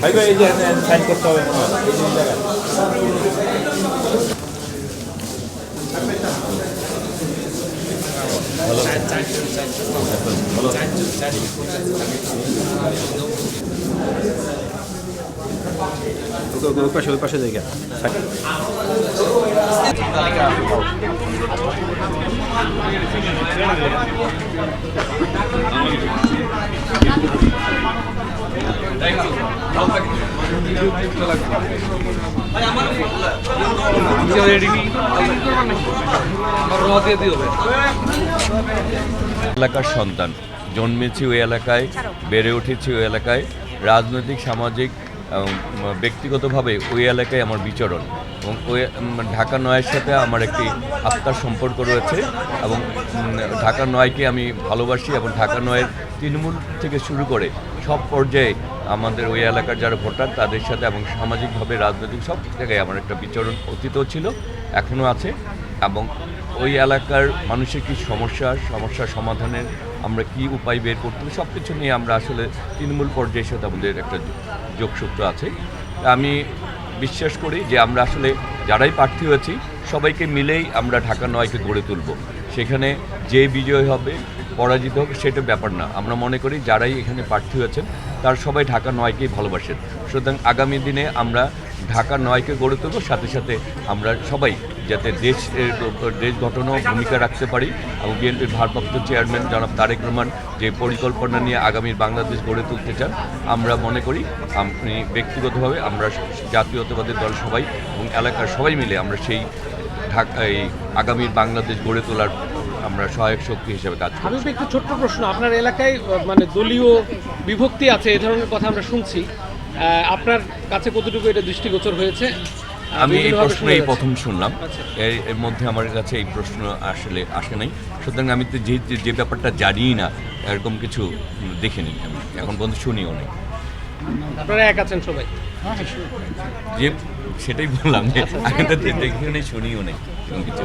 ভাই এই যে সাইন করতে হবে। এই যে জায়গায়। ওই পাশে ওই পাশে জায়গা এলাকার সন্তান জন্মেছি ওই এলাকায় বেড়ে উঠেছি ওই এলাকায় রাজনৈতিক সামাজিক ব্যক্তিগতভাবে ওই এলাকায় আমার বিচরণ এবং ওই ঢাকা নয়ের সাথে আমার একটি আত্মার সম্পর্ক রয়েছে এবং ঢাকা নয়কে আমি ভালোবাসি এবং ঢাকা নয়ের তৃণমূল থেকে শুরু করে সব পর্যায়ে আমাদের ওই এলাকার যারা ভোটার তাদের সাথে এবং সামাজিকভাবে রাজনৈতিক সব জায়গায় আমার একটা বিচরণ অতীতও ছিল, এখনও আছে এবং ওই এলাকার মানুষের কি সমস্যা সমস্যা সমাধানের আমরা কি উপায় বের করতে সব কিছু নিয়ে আমরা আসলে তৃণমূল পর্যায়ের সাথে আমাদের একটা যোগসূত্র আছে। আমি বিশ্বাস করি যে আমরা আসলে যারাই প্রার্থী হয়েছি, সবাইকে মিলেই আমরা ঢাকা নয়কে গড়ে তুলব। সেখানে যে বিজয় হবে, পরাজিত হবে, সেটা ব্যাপার না। আমরা মনে করি যারাই এখানে প্রার্থী হয়েছেন, তার সবাই ঢাকা নয়কেই ভালোবাসেন। সুতরাং আগামী দিনে আমরা ঢাকা নয়কে গড়ে তুলব, সাথে সাথে আমরা সবাই যাতে দেশ দেশ গঠনেও ভূমিকা রাখতে পারি। এবং বিএনপির ভারপ্রাপ্ত চেয়ারম্যান জনাব তারেক রহমান যে পরিকল্পনা নিয়ে আগামীর বাংলাদেশ গড়ে তুলতে চান, আমরা মনে করি আপনি ব্যক্তিগতভাবে আমরা জাতীয়তাবাদের দল সবাই এবং এলাকার সবাই মিলে আমরা সেই ঢাকা, এই আগামীর বাংলাদেশ গড়ে তোলার আমরা সহায়ক শক্তি হিসেবে কাজ করি হাবিব একটু ছোট্ট প্রশ্ন, আপনার এলাকায় মানে দলীয় বিভক্তি আছে, এ ধরনের কথা আমরা শুনছি। আপনার কাছে কতটুকু এটা দৃষ্টিগোচর হয়েছে? আমি এই প্রশ্ন এই প্রথম শুনলাম। আচ্ছা। এর এর মধ্যে আমার কাছে এই প্রশ্ন আসলে আসে নাই। সুতরাং আমি তো যে যে- ব্যাপারটা জানিই না এরকম কিছু দেখিনি আমি। এখন পর্যন্ত শুনিও নেই। আপনারা এক আছেন সবাই? যে সেটাই বললাম যে আগে তো দেখে নেই শুনিও নেই। এরকম কিছু।